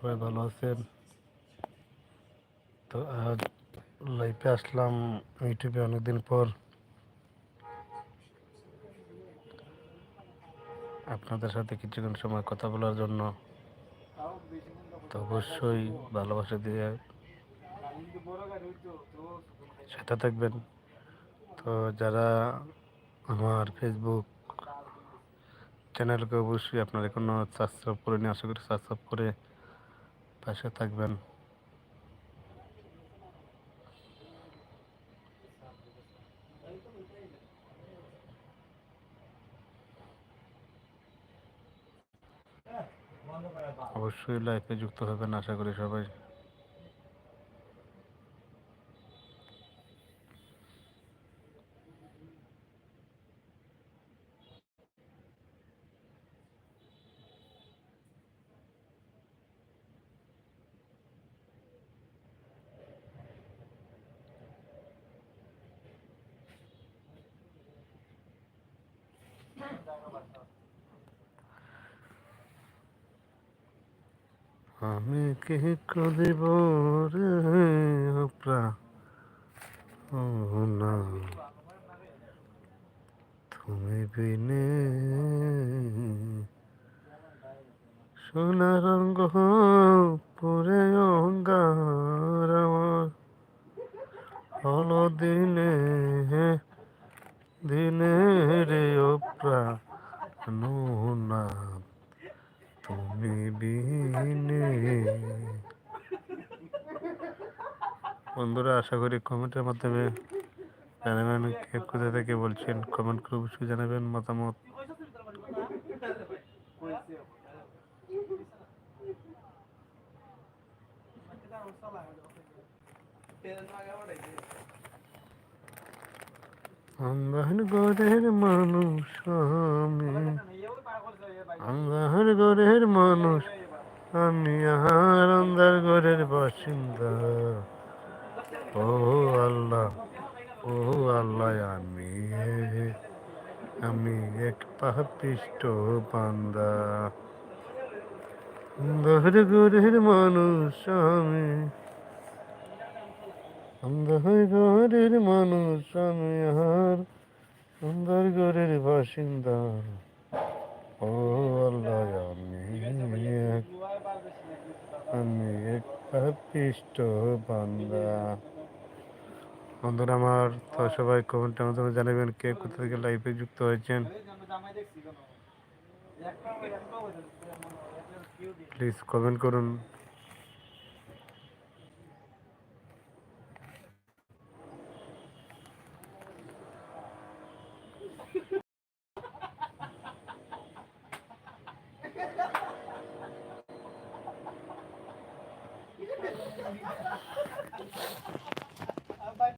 সবাই ভালো আছেন? তো আজ লাইভে আসলাম ইউটিউবে অনেকদিন পর। আপনাদের সাথে কিছুক্ষণ সময় কথা বলার জন্য। তো অবশ্যই ভালোবাসা দিয়ে সাথে থাকবেন। তো যারা আমার ফেসবুক চ্যানেলকে অবশ্যই আপনারা এখনও সাবস্ক্রাইব করে নিয়ে আশা করি সাবস্ক্রাইব করে পাশে থাকবেন। অবশ্যই লাইফে যুক্ত হবেন আশা করি সবাই। আমি কি করিব রে না। তুমি বিনে সোনার রঙ্গ পরে অঙ্গার হলো দিনে দিনে রে প্রা না, তুমি বিনে বন্ধুরা, আশা করি কমেন্টের মাধ্যমে জানাবেন কে কোথা থেকে বলছেন। কমেন্ট করে অবশ্যই জানাবেন মতামত। ঘরের মানুষ আমি। আন্দার ঘরের মানুষ আমি। আর আন্দার ঘরের বাসিন্দা ও আল্লাহ ও আল্লাহ আমি আমি এক পাপিষ্ট বান্দা আন্দার ঘরের মানুষ আমি। আন্দার ঘরের মানুষ আমি আর। আন্দার ঘরের বাসিন্দা। ও আল্লাহ, আমি আমি এক পাপিষ্ট বান্দা বন্ধুরা, আমার তো সবাই কমেন্টের মাধ্যমে জানাবেন কে কোথা থেকে লাইভে যুক্ত হয়েছেন। প্লিজ কমেন্ট করুন।